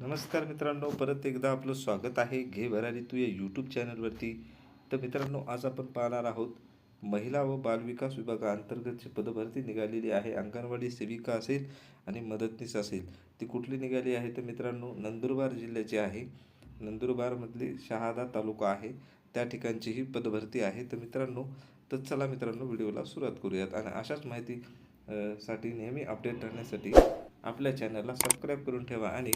नमस्कार मित्रांनो परत एकदा आपलं स्वागत आहे. घे भरारी तू या यूट्यूब चॅनलवरती तर मित्रांनो आज आपण पाहणार आहोत महिला व बालविकास विभागाअंतर्गतची पदभरती निघालेली आहे. अंगणवाडी सेविका असेल आणि मदतनीस असेल. ती कुठली निघाली आहे? तर मित्रांनो नंदुरबार जिल्ह्याची आहे. नंदुरबारमधली शहादा तालुका आहे. त्या ठिकाणची ही पदभरती आहे. तर मित्रांनो तर चला मित्रांनो व्हिडिओला सुरुवात करूयात. आणि अशाच माहिती साठी नेहमी अपडेट राहण्यासाठी आपल्या चॅनलला सबस्क्राईब करून ठेवा. आणि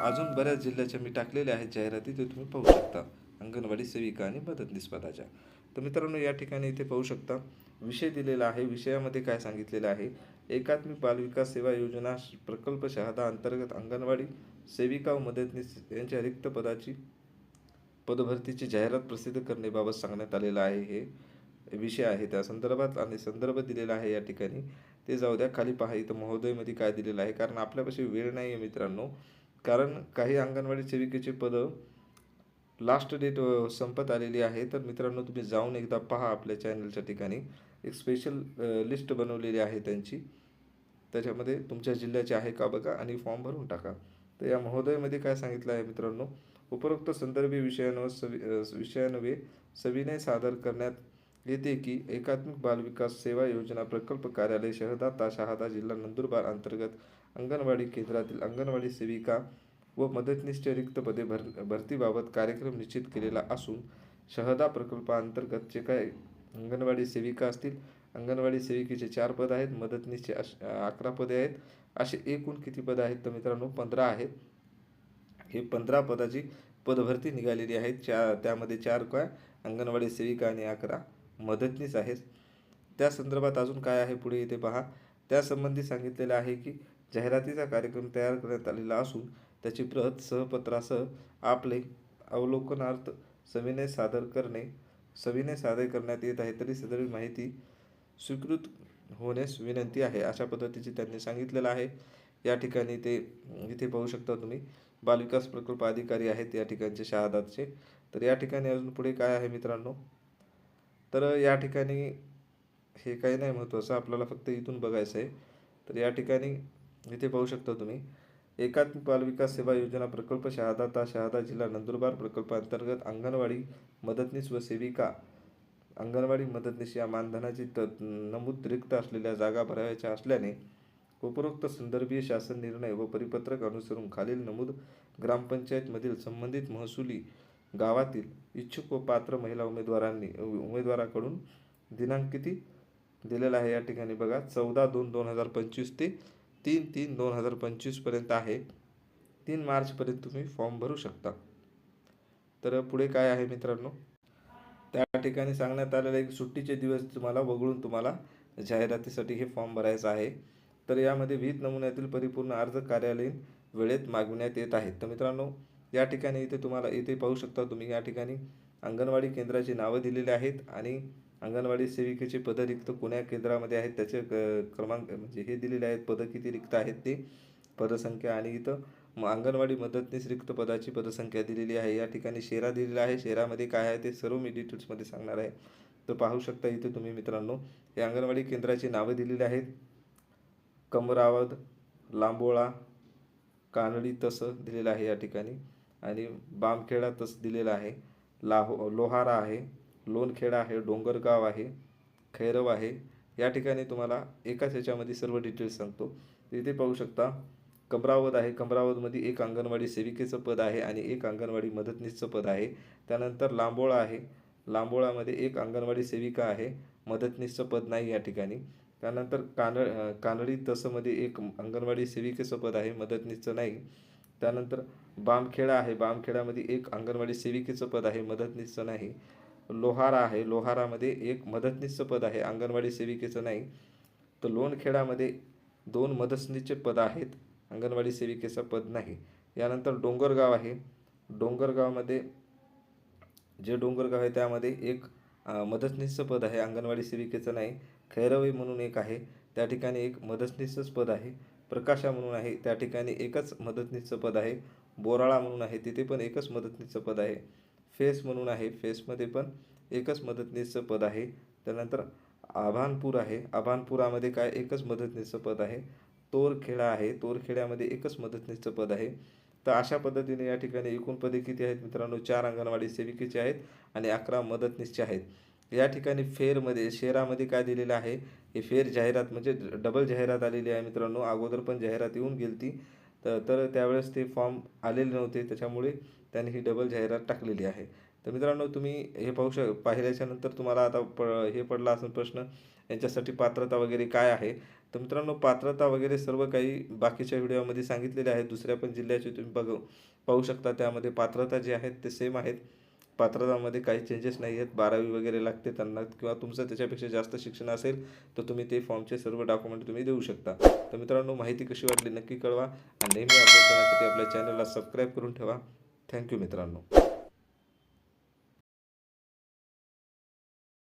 अजून बऱ्याच जिल्ह्याच्या मी टाकलेल्या आहेत जाहिराती ते तुम्ही पाहू शकता. अंगणवाडी सेविका आणि मदतनीस पदाच्या. तर मित्रांनो या ठिकाणी इथे पाहू शकता विषय दिलेला आहे. विषयामध्ये काय सांगितलेलं आहे? एकात्मिक बालविकास सेवा योजना प्रकल्प शहादा अंतर्गत अंगणवाडी सेविका व मदतनीस यांच्या रिक्त पदाची पदभरतीची जाहिरात प्रसिद्ध करण्याबाबत सांगण्यात आलेलं आहे. हे विषय आहे. त्या संदर्भात आणि संदर्भ दिलेला आहे या ठिकाणी. ते जाऊ द्या खाली पहा. इथं महोदयमध्ये काय दिलेलं आहे? कारण आपल्यापाशी वेळ नाही आहे मित्रांनो. कारण काही अंगणवाडी सेविकेचे पदं लास्ट डेट संपत आलेली आहे. तर मित्रांनो तुम्ही जाऊन एकदा पहा आपल्या चॅनलच्या ठिकाणी. एक स्पेशल लिस्ट बनवलेली आहे त्यांची. त्याच्यामध्ये तुमच्या जिल्ह्याचे आहे का बघा आणि फॉर्म भरून टाका. तर या महोदयमध्ये काय सांगितलं आहे मित्रांनो? उपरोक्त संदर्भी विषयांवर सवि विषयान्वे सविनय सादर करण्यात येते की एकात्मिक बालविकास सेवा योजना प्रकल्प कार्यालय शहदा ता शहादा जिल्हा नंदुरबार अंतर्गत अंगणवाडी केंद्रातील अंगणवाडी सेविका व मदतनीसच्या रिक्त पदे भर भरतीबाबत कार्यक्रम निश्चित केलेला असून शहदा प्रकल्पाअंतर्गत जे काय अंगणवाडी सेविका असतील अंगणवाडी सेविकेचे चार पद आहेत मदतनीसचे अश अकरा पदे आहेत असे एकूण किती पदं आहेत तर मित्रांनो पंधरा आहेत. हे पंधरा पदाची पदभरती निघालेली आहे चा त्यामध्ये चार काय? अंगणवाडी सेविका आणि अकरा. मदतनीस आहेत त्या संदर्भात अजून काय आहे पुढे इथे पहा. त्यासंबंधी सांगितलेलं आहे की जाहिरातीचा कार्यक्रम तयार करण्यात आलेला असून त्याची प्रत सहपत्रासह आपले अवलोकनार्थ सविनय सादर करणे सविनय सादर करण्यात येत आहे तरी सदर माहिती स्वीकृत होण्यास विनंती आहे अशा पद्धतीची त्यांनी सांगितलेलं आहे. या ठिकाणी ते इथे पाहू शकता तुम्ही बालविकास प्रकल्प अधिकारी आहेत या ठिकाणचे शहादातचे. तर या ठिकाणी अजून पुढे काय आहे मित्रांनो? तर या ठिकाणी हे काही नाही महत्त्वाचं आपल्याला फक्त इथून बघायचं आहे. तर या ठिकाणी इथे पाहू शकता तुम्ही एकात्मिक बालविकास सेवा योजना प्रकल्प शहादा ता शहादा जिल्हा नंदुरबार प्रकल्पांतर्गत अंगणवाडी मदतनीस व सेविका अंगणवाडी मदतनीस या मानधनाची त नमूद रिक्त असलेल्या जागा भरावयाच्या असल्याने उपरोक्त संदर्भीय शासन निर्णय व परिपत्रक अनुसरून खालील नमूद ग्रामपंचायतमधील संबंधित महसुली गावातील इच्छुक व पात्र महिला उमेदवारांनी उमेदवाराकडून दिनांक किती दिलेला आहे या ठिकाणी बघा. चौदा दोन दोन हजार पंचवीस ते तीन तीन दोन हजार पंचवीसपर्यंत आहे. तीन मार्चपर्यंत तुम्ही फॉर्म भरू शकता. तर पुढे काय आहे मित्रांनो? त्या ठिकाणी सांगण्यात आलेलं आहे की सुट्टीचे दिवस तुम्हाला वगळून तुम्हाला जाहिरातीसाठी हे फॉर्म भरायचं आहे. तर यामध्ये विहित नमुन्यातील परिपूर्ण अर्ज कार्यालयीन वेळेत मागविण्यात येत आहेत तर मित्रांनो या ठिकाणी इथे तुम्हाला इथे पाहू शकता तुम्ही या ठिकाणी अंगणवाडी केंद्राची नावं दिलेली आहेत आणि अंगणवाडी सेविकेचे पदं रिक्त कोण्या केंद्रामध्ये आहेत. त्याचे क- क्रमांक म्हणजे हे दिलेले आहेत पदं किती रिक्त आहेत ते पदसंख्या आणि इथं मग अंगणवाडी मदतनीस रिक्त पदाची पदसंख्या दिलेली आहे. या ठिकाणी शेरा दिलेला आहे. शेरामध्ये काय आहे ते सर्व मी डिटेल्समध्ये सांगणार आहे. तर पाहू शकता इथे तुम्ही मित्रांनो हे अंगणवाडी केंद्राची नावं दिलेली आहेत. कमरावद लांबोळा कानडी तसं दिलेलं आहे या ठिकाणी. आणि बामखेडा तसं दिलेलं आहे. लाहो लोहारा आहे लोणखेडा आहे डोंगरगाव आहे खैरव आहे. या ठिकाणी तुम्हाला एकाच ह्याच्यामध्ये सर्व डिटेल्स सांगतो. तिथे पाहू शकता कमरावत आहे. कमरावतमध्ये एक अंगणवाडी सेविकेचं पद आहे आणि एक अंगणवाडी मदतनीसचं पद आहे. त्यानंतर लांबोळा आहे. लांबोळामध्ये एक अंगणवाडी सेविका आहे. मदतनीसचं पद नाही या ठिकाणी. त्यानंतर कान कानडी तसंमध्ये एक अंगणवाडी सेविकेचं पद आहे. मदतनीसचं नाही. त्यानंतर बामखेडा आहे. बामखेडामध्ये एक अंगणवाडी सेविकेचं पद आहे. मदतनीसचं नाही. लोहारा आहे. लोहारामध्ये एक मदतनीसचं पद आहे. अंगणवाडी सेविकेचं नाही. तर लोणखेडामध्ये दोन मदतनीसचे पद आहेत. अंगणवाडी सेविकेचं पद नाही. यानंतर डोंगरगाव आहे. डोंगरगावमध्ये जे डोंगरगाव आहे त्यामध्ये एक मदतनीसचं पद आहे. अंगणवाडी सेविकेचं नाही. खैरवी म्हणून एक आहे. त्या ठिकाणी एक मदतनीसच पद आहे. प्रकाशा म्हणून आहे. त्या ठिकाणी एकच मदतनीसचं पद आहे. बोराळा म्हणून आहे. तिथे पण एकच मदतनीसचं पद आहे. फेस म्हणून आहे. फेसमध्ये पण एकच मदतनीसचं पद आहे. त्यानंतर आभानपूर आहे. आभानपुरामध्ये काय? एकच मदतनीसचं पद आहे. तोरखेडा आहे. तोरखेड्यामध्ये एकच मदतनीसचं पद आहे. तर अशा पद्धतीने या ठिकाणी एकूण पदे किती आहेत मित्रांनो? चार अंगणवाडी सेविकेचे आहेत आणि अकरा मदतनीसचे आहेत. या ठिकाणी फेरमध्ये शेरामध्ये काय दिलेलं आहे? हे फेर जाहिरात म्हणजे डबल जाहिरात आलेली आहे मित्रांनो. अगोदर पण जाहिरात येऊन गेलती. तर तर त्यावेळेस ते फॉर्म आलेले नव्हते. त्याच्यामुळे त्यांनी ही डबल जाहिरात टाकलेली आहे. तर मित्रांनो तुम्ही हे पाहू शक पाहिल्याच्यानंतर तुम्हाला आता प हे पडला असेल प्रश्न यांच्यासाठी पात्रता वगैरे काय आहे? तर मित्रांनो पात्रता वगैरे सर्व काही बाकीच्या व्हिडिओमध्ये सांगितलेले आहेत. दुसऱ्या पण जिल्ह्याचे तुम्ही बघ पाहू शकता. त्यामध्ये पात्रता जे आहेत ते सेम आहेत. पात्रतामध्ये काही चेंजेस नाही आहेत. बारावी वगैरे लागते त्यांना किंवा तुमचं त्याच्यापेक्षा जास्त शिक्षण असेल तर तुम्ही ते फॉर्मचे सर्व डॉक्युमेंट तुम्ही देऊ शकता. तर मित्रांनो माहिती कशी वाटली नक्की कळवा. आणि नेहमी अपडेट करण्यासाठी आपल्या चॅनलला सबस्क्राईब करून ठेवा. थँक्यू मित्रांनो.